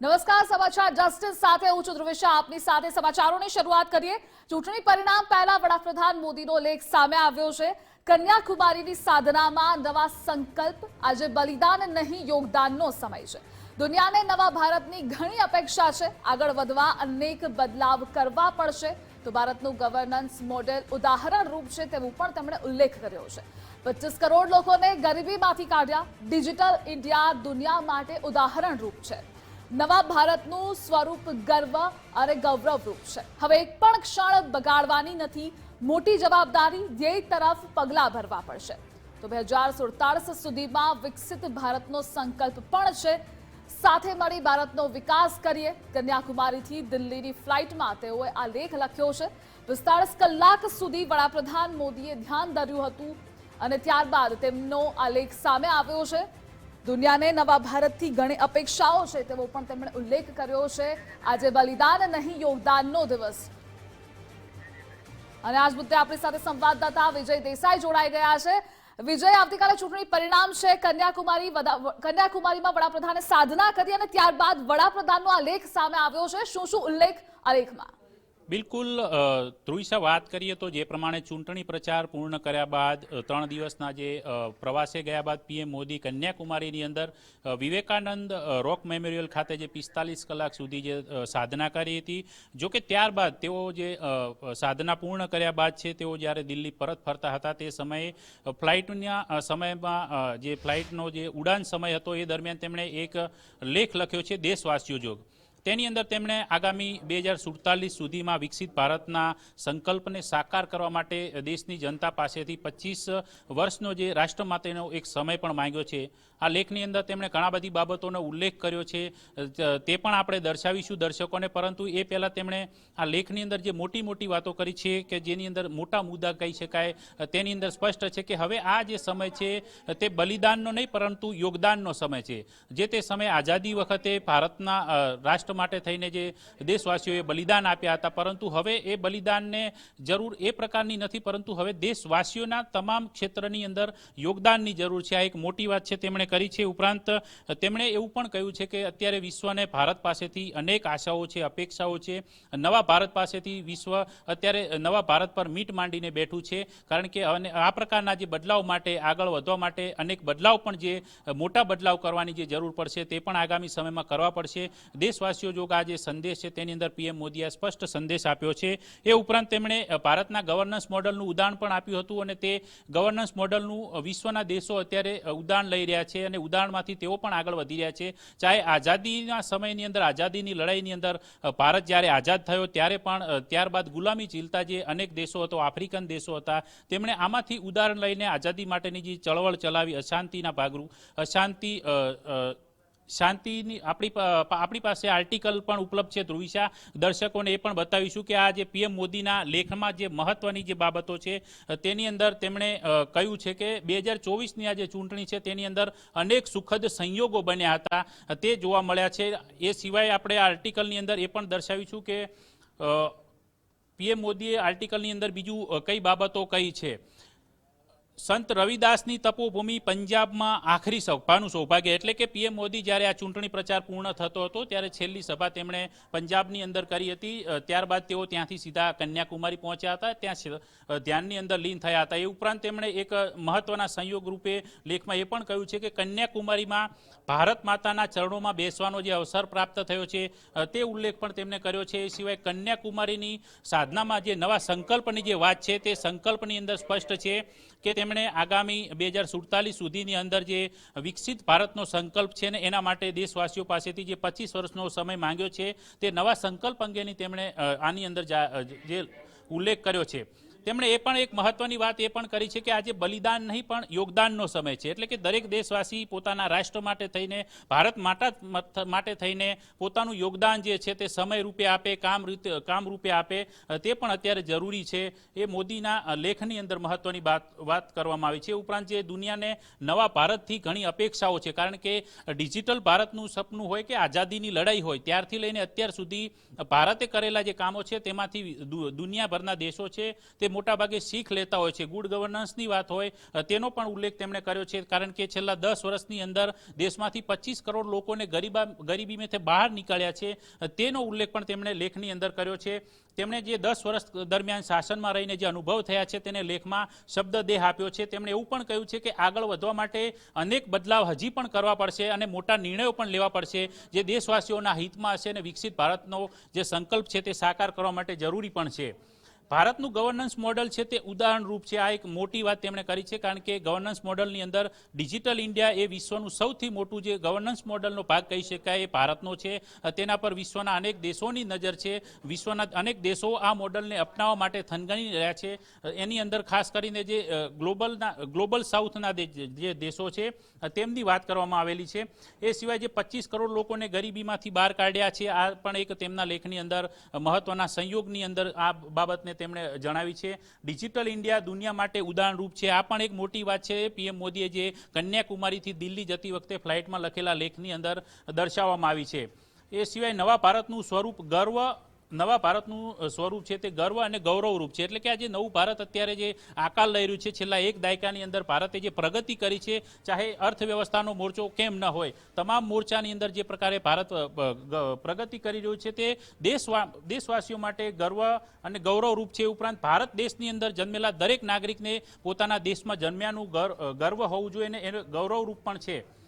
નમસ્કાર, સમાચાર જસ્ટિસ સાથે હું છું ધ્રુવિશા. આપની સાથે સમાચારોની શરૂઆત કરીએ. ચૂંટણી પરિણામ પહેલા વડાપ્રધાન મોદીનો લેખ સામે આવ્યો છે. કન્યાકુમારીની સાધનામાં નવા સંકલ્પ. આજે બલિદાન નહીં, યોગદાનનો સમય છે. દુનિયાને નવા ભારતની ઘણી અપેક્ષા છે. આગળ વધવા અનેક બદલાવ કરવા પડશે. તો ભારતનું ગવર્નન્સ મોડેલ ઉદાહરણ રૂપ છે તેવું પણ તેમણે ઉલ્લેખ કર્યો છે. પચીસ કરોડ લોકોને ગરીબીમાંથી કાઢ્યા. ડિજિટલ ઇન્ડિયા દુનિયા માટે ઉદાહરણ રૂપ છે. નવા ભારતનું સ્વરૂપ ગર્વ અને ગૌરવરૂપ છે. હવે એક પણ ક્ષણ બગાડવાની નથી. મોટી જવાબદારી ધ્યેય તરફ પગલાં ભરવા પડશે. તો બે હજાર સુડતાલીસ સુધીમાં વિકસિત ભારતનો સંકલ્પ પણ છે. સાથે મળી ભારતનો વિકાસ કરીએ. કન્યાકુમારીથી દિલ્હીની ફ્લાઇટમાં તેઓએ આ લેખ લખ્યો છે. પિસ્તાળીસ કલાક સુધી વડાપ્રધાન મોદીએ ધ્યાન ધર્યું હતું અને ત્યારબાદ તેમનો આ લેખ સામે આવ્યો છે. દુનિયાને નવા ભારતથી ઘણી અપેક્ષાઓ છે તેવો પણ તેમણે ઉલ્લેખ કર્યો છે. આજે બલિદાન નહીં, યોગદાનનો દિવસ. અને આજ મુદ્દે આપણી સાથે સંવાદદાતા વિજય દેસાઈ જોડાઈ ગયા છે. વિજય, આવતીકાલે ચૂંટણી પરિણામ છે. કન્યાકુમારી કન્યાકુમારીમાં વડાપ્રધાને સાધના કરી અને ત્યારબાદ વડાપ્રધાનનો આ લેખ સામે આવ્યો છે. શું શું ઉલ્લેખ આ લેખમાં? બિલકુલ અ, વાત કરીએ તો જે પ્રમાણે ચૂંટણી પ્રચાર પૂર્ણ કર્યા બાદ ત્રણ દિવસના જે પ્રવાસે ગયા બાદ પીએમ મોદી કન્યાકુમારીની અંદર વિવેકાનંદ રોક મેમોરિયલ ખાતે જે પિસ્તાલીસ કલાક સુધી જે સાધના કરી હતી. જો કે ત્યારબાદ તેઓ જે સાધના પૂર્ણ કર્યા બાદ છે તેઓ જ્યારે દિલ્હી પરત ફરતા હતા તે સમયે ફ્લાઇટના સમયમાં જે ફ્લાઇટનો જે ઉડાન સમય હતો એ દરમિયાન તેમણે એક લેખ લખ્યો છે દેશવાસીઓ જોગ. તેની અંદર તેમણે આગામી બે હજાર સુડતાલીસ સુધીમાં વિકસિત ભારતના સંકલ્પને સાકાર કરવા માટે દેશની જનતા પાસેથી પચીસ વર્ષનો જે રાષ્ટ્ર માટેનો એક સમય પણ માંગ્યો છે. આ લેખની અંદર તેમણે ઘણા બધી બાબતોનો ઉલ્લેખ કર્યો છે. તે પણ આપણે દર્શાવીશું દર્શકોને પરંતુ એ પહેલાં તેમણે આ લેખની અંદર જે મોટી મોટી વાતો કરી છે કે જેની અંદર મોટા મુદ્દા કહી શકાય તેની અંદર સ્પષ્ટ છે કે હવે આ જે સમય છે તે બલિદાનનો નહીં પરંતુ યોગદાનનો સમય છે. જે તે સમયે આઝાદી વખતે ભારતના અ, રાષ્ટ્ર માટે થઈને જે દેશવાસીઓએ બલિદાન આપ્યા હતા, પરંતુ હવે એ બલિદાનને જરૂર એ પ્રકારની નથી, પરંતુ હવે દેશવાસીઓના તમામ ક્ષેત્રની અંદર યોગદાનની જરૂર છે. આ એક મોટી વાત છે, તેમણે કરી છે. ઉપરાંત, તેમણે એવું પણ કહ્યું છે કે અત્યારે વિશ્વને ભારત પાસેથી અનેક આશાઓ છે, અપેક્ષાઓ છે. નવા ભારત પાસેથી વિશ્વ અત્યારે નવા ભારત પર મીટ માંડીને બેઠું છે. કારણ કે અને આ પ્રકારના જે બદલાવ માટે, આગળ વધવા માટે અનેક બદલાવ પણ જે મોટા બદલાવ કરવાની જે જરૂર પડશે, તે પણ આગામી સમયમાં કરવા પડશે. દેશવાસીઓ જો આ જે સંદેશ છે તેની અંદર પીએમ મોદીએ સ્પષ્ટ સંદેશ આપ્યો છે. એ ઉપરાંત તેમણે ભારતના ગવર્નન્સ મોડલનું ઉદાહરણ પણ આપ્યું હતું અને તે ગવર્નન્સ મોડલનું વિશ્વના દેશો અત્યારે ઉદાહરણ લઈ રહ્યા છે અને ઉદાહરણમાંથી તેઓ પણ આગળ વધી રહ્યા છે. ચાહે આઝાદીના સમયની અંદર, આઝાદીની લડાઈની અંદર ભારત જ્યારે આઝાદ થયો ત્યારે પણ ત્યારબાદ ગુલામી ઝીલતા જે અનેક દેશો હતો, આફ્રિકન દેશો હતા, તેમણે આમાંથી ઉદાહરણ લઈને આઝાદી માટેની જે ચળવળ ચલાવી, અશાંતિના ભાગરૂપ, અશાંતિ શાંતિની આપણી આપણી પાસે આર્ટિકલ પણ ઉપલબ્ધ છે ધ્રુવિશા. દર્શકોને એ પણ બતાવીશું કે આ જે પીએમ મોદીના લેખમાં જે મહત્વની જે બાબતો છે તેની અંદર તેમણે કહ્યું છે કે બે હજાર ચોવીસની આ જે ચૂંટણી છે તેની અંદર અનેક સુખદ સંયોગો બન્યા હતા. તે જોવા મળ્યા છે. એ સિવાય આપણે આર્ટિકલની અંદર એ પણ દર્શાવીશું કે પીએમ મોદીએ આર્ટિકલની અંદર બીજું કઈ બાબતો કઈ છે. સંત રવિદાસની તપોભૂમિ પંજાબમાં આખરી સભાનું સૌભાગ્ય એટલે કે પીએમ મોદી જ્યારે આ ચૂંટણી પ્રચાર પૂર્ણ થતો હતો ત્યારે છેલ્લી સભા તેમણે પંજાબની અંદર કરી હતી. ત્યારબાદ તેઓ ત્યાંથી સીધા કન્યાકુમારી પહોંચ્યા હતા. ત્યાં ધ્યાનની અંદર લીન થયા હતા. એ ઉપરાંત તેમણે એક મહત્વના સંયોગ રૂપે લેખમાં એ પણ કહ્યું છે કે કન્યાકુમારીમાં ભારત માતાના ચરણોમાં બેસવાનો જે અવસર પ્રાપ્ત થયો છે તે ઉલ્લેખ પણ તેમણે કર્યો છે. એ સિવાય કન્યાકુમારીની સાધનામાં જે નવા સંકલ્પની જે વાત છે તે સંકલ્પની અંદર સ્પષ્ટ છે કે તેમણે આગામી બે હજાર સુડતાલીસ સુધીની અંદર જે વિકસિત ભારતનો સંકલ્પ છે ને એના માટે દેશવાસીઓ પાસેથી જે પચીસ વર્ષનો સમય માંગ્યો છે તે નવા સંકલ્પ અંગેની તેમણે આની અંદર જે ઉલ્લેખ કર્યો છે. તેમણે એ પણ એક મહત્વની વાત એ પણ કરી છે કે આજે બલિદાન નહીં, પણ યોગદાનનો સમય છે. એટલે કે દરેક દેશવાસી પોતાના રાષ્ટ્ર માટે થઈને, ભારત માતા માટે થઈને પોતાનું યોગદાન જે છે તે સમય રૂપે આપે, કામ રીતે કામ રૂપે આપે, તે પણ અત્યારે જરૂરી છે. એ મોદીના લેખની અંદર મહત્વની વાત વાત કરવામાં આવી છે. ઉપરાંત જે દુનિયાને નવા ભારતથી ઘણી અપેક્ષાઓ છે. કારણ કે ડિજિટલ ભારતનું સપનું હોય કે આઝાદીની લડાઈ હોય, ત્યારથી લઈને અત્યાર સુધી ભારતે કરેલા જે કામો છે, તેમાંથી દુનિયાભરના દેશો છે, તે મોટાભાગે શીખ લેતા હોય છે. ગુડ ગવર્નન્સની વાત હોય તેનો પણ ઉલ્લેખ તેમણે કર્યો છે. કારણ કે છેલ્લા દસ વર્ષની અંદર દેશમાંથી પચીસ કરોડ લોકોને ગરીબા ગરીબીમાંથી બહાર નીકળ્યા છે. તેનો ઉલ્લેખ પણ તેમણે લેખની અંદર કર્યો છે. તેમણે જે દસ વર્ષ દરમિયાન શાસનમાં રહીને જે અનુભવ થયા છે, તેને લેખમાં શબ્દ દેહ આપ્યો છે. તેમણે એવું પણ કહ્યું છે કે આગળ વધવા માટે અનેક બદલાવ હજી પણ કરવા પડશે અને મોટા નિર્ણયો પણ લેવા પડશે. જે દેશવાસીઓના હિતમાં હશે અને વિકસિત ભારતનો જે સંકલ્પ છે, તે સાકાર કરવા માટે જરૂરી પણ છે. ભારતનું ગવર્નન્સ મોડલ છે તે ઉદાહરણરૂપ છે. આ એક મોટી વાત તેમણે કરી છે, કારણ કે ગવર્નન્સ મોડલની અંદર ડિજિટલ ઇન્ડિયા એ વિશ્વનું સૌથી મોટું જે ગવર્નન્સ મોડલનો ભાગ કહી શકાય એ ભારતનો છે. તેના પર વિશ્વના અનેક દેશોની નજર છે. વિશ્વના અનેક દેશો આ મોડલને અપનાવવા માટે થનગણી રહ્યા છે. એની અંદર ખાસ કરીને જે ગ્લોબલના ગ્લોબલ સાઉથના જે દેશો છે, તેમની વાત કરવામાં આવેલી છે. એ સિવાય જે પચીસ કરોડ લોકોને ગરીબીમાંથી બહાર કાઢ્યા છે, આ પણ એક તેમના લેખની અંદર મહત્વના સંયોગની અંદર આ બાબતને તેમણે જણાવી છે, ડિજિટલ ઇન્ડિયા દુનિયા માટે ઉદાહરણરૂપ છે. આ પણ એક મોટી વાત છે, પીએમ મોદીએ જે કન્યાકુમારીથી દિલ્હી જતી વખતે ફ્લાઇટમાં લખેલા લેખની અંદર દર્શાવવામાં આવી છે. એ સિવાય નવા ભારતનું સ્વરૂપ ગર્વ નવા ભારતનું સ્વરૂપ છે તે ગર્વ અને ગૌરવરૂપ છે. એટલે કે આ જે નવું ભારત અત્યારે જે આકાર લઈ રહ્યું છે, છેલ્લા એક દાયકાની અંદર ભારતે જે પ્રગતિ કરી છે, ચાહે અર્થવ્યવસ્થાનો મોરચો કેમ ન હોય, તમામ મોરચાની અંદર જે પ્રકારે ભારત પ્રગતિ કરી રહ્યું છે તે દેશવા, દેશવાસીઓ માટે ગર્વ અને ગૌરવરૂપ છે. ઉપરાંત ભારત દેશની અંદર જન્મેલા દરેક નાગરિકને પોતાના દેશમાં જન્મ્યાનું ગર- ગર્વ હોવું જોઈએ અને એનું ગૌરવરૂપ પણ છે.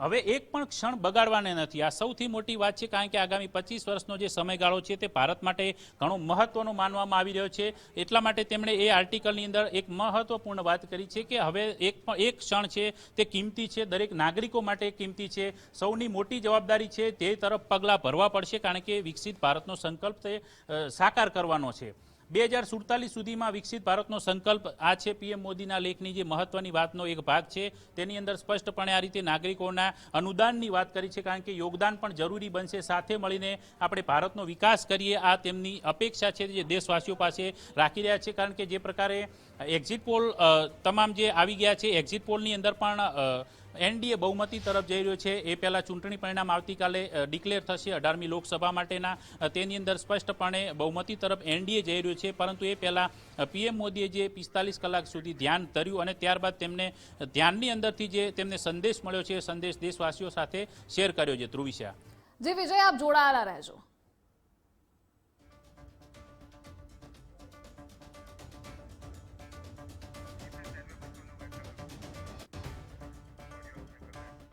હવે એક પણ ક્ષણ બગાડવાને નથી. આ સૌથી મોટી વાત છે કારણ કે આગામી પચીસ વર્ષનો જે સમયગાળો છે તે ભારત માટે ઘણો મહત્વનો માનવામાં આવી રહ્યો છે. એટલા માટે તેમણે એ આર્ટિકલની અંદર એક મહત્વપૂર્ણ વાત કરી છે કે હવે એક પણ એક ક્ષણ છે તે કિંમતી છે, દરેક નાગરિકો માટે કિંમતી છે. સૌની મોટી જવાબદારી છે તે તરફ પગલાં ભરવા પડશે કારણ કે વિકસિત ભારતનો સંકલ્પ તે સાકાર કરવાનો છે. બે હજાર સુડતાલીસ સુધીમાં વિકસિત ભારતનો સંકલ્પ આ છે. પીએમ મોદીના લેખની જે મહત્વની વાતનો એક ભાગ છે. તેની અંદર સ્પષ્ટપણે આ રીતે નાગરિકોના અનુદાનની વાત કરી છે કારણ કે યોગદાન પણ જરૂરી બનશે. સાથે મળીને આપણે ભારતનો વિકાસ કરીએ, આ તેમની અપેક્ષા છે જે દેશવાસીઓ પાસે રાખી રહ્યા છે. કારણ કે જે પ્રકારે એક્ઝિટ પોલ તમામ જે આવી ગયા છે એક્ઝિટ પોલની અંદર પણ એનડીએ બહુમતી તરફ જઈ રહ્યો છે. એ પહેલાં ચૂંટણી પરિણામ આવતીકાલે ડિક્લેર થશે અઢારમી લોકસભા માટેના. તેની અંદર સ્પષ્ટપણે બહુમતી તરફ એનડીએ જઈ રહ્યું છે. પરંતુ એ પહેલાં પીએમ મોદીએ જે પિસ્તાલીસ કલાક સુધી ધ્યાન ધર્યું અને ત્યારબાદ તેમને ધ્યાનની અંદરથી જે તેમને સંદેશ મળ્યો છે, એ સંદેશ દેશવાસીઓ સાથે શેર કર્યો છે. ધ્રુવિશા જી, વિજય, આપ જોડાયેલા રહેજો.